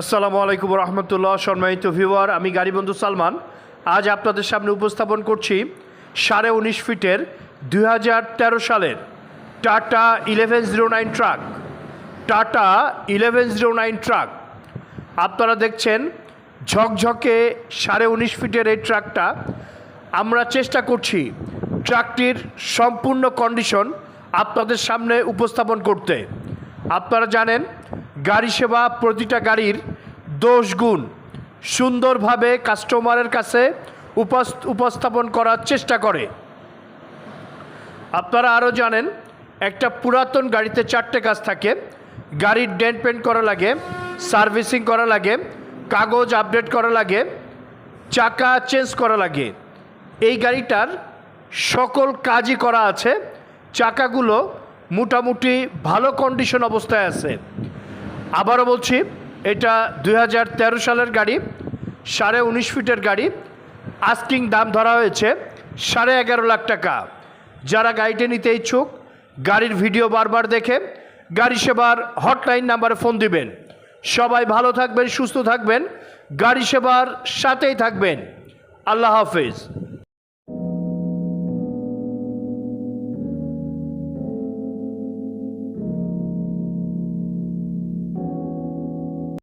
আসসালামু আলাইকুম রহমতুল্লাহ, সম্মানিত ভিউয়ার, আমি গাড়িবন্ধু সালমান। আজ আপনাদের সামনে উপস্থাপন করছি সাড়ে উনিশ ফিটের দু হাজার তেরো সালের Tata eleven zero nine truck. Tata eleven zero nine truck. আপনারা দেখছেন ঝকঝকে সাড়ে উনিশ ফিটের এই ট্রাকটা। আমরা চেষ্টা করছি ট্রাকটির সম্পূর্ণ কন্ডিশন আপনাদের সামনে উপস্থাপন করতে। আপনারা জানেন গাড়ি সেবা প্রতিটা গাড়ির দোষ গুণ সুন্দরভাবে কাস্টমারের কাছে উপস- উপস্থাপন করার চেষ্টা করে। আপনারা আরও জানেন, একটা পুরাতন গাড়িতে চারটে কাজ থাকে। গাড়ির ডেন্ট পেন্ট করা লাগে, সার্ভিসিং করা লাগে, কাগজ আপডেট করা লাগে, চাকা চেঞ্জ করা লাগে। এই গাড়িটার সকল কাজই করা আছে। চাকাগুলো মোটামুটি ভালো কন্ডিশন অবস্থায় আছে। আবারও বলছি, এটা দু হাজার তেরো সালের গাড়ি, সাড়ে উনিশ ফিটের গাড়ি আস্কিং দাম ধরা হয়েছে সাড়ে এগারো লাখ টাকা। যারা গাড়িটা নিতে ইচ্ছুক, গাড়ির ভিডিও বারবার দেখে, গাড়ি সেবার হটলাইন নাম্বারে ফোন দিবেন। সবাই ভালো থাকবেন, সুস্থ থাকবেন, গাড়ি সেবার সাথেই থাকবেন। আল্লাহ হাফেজ।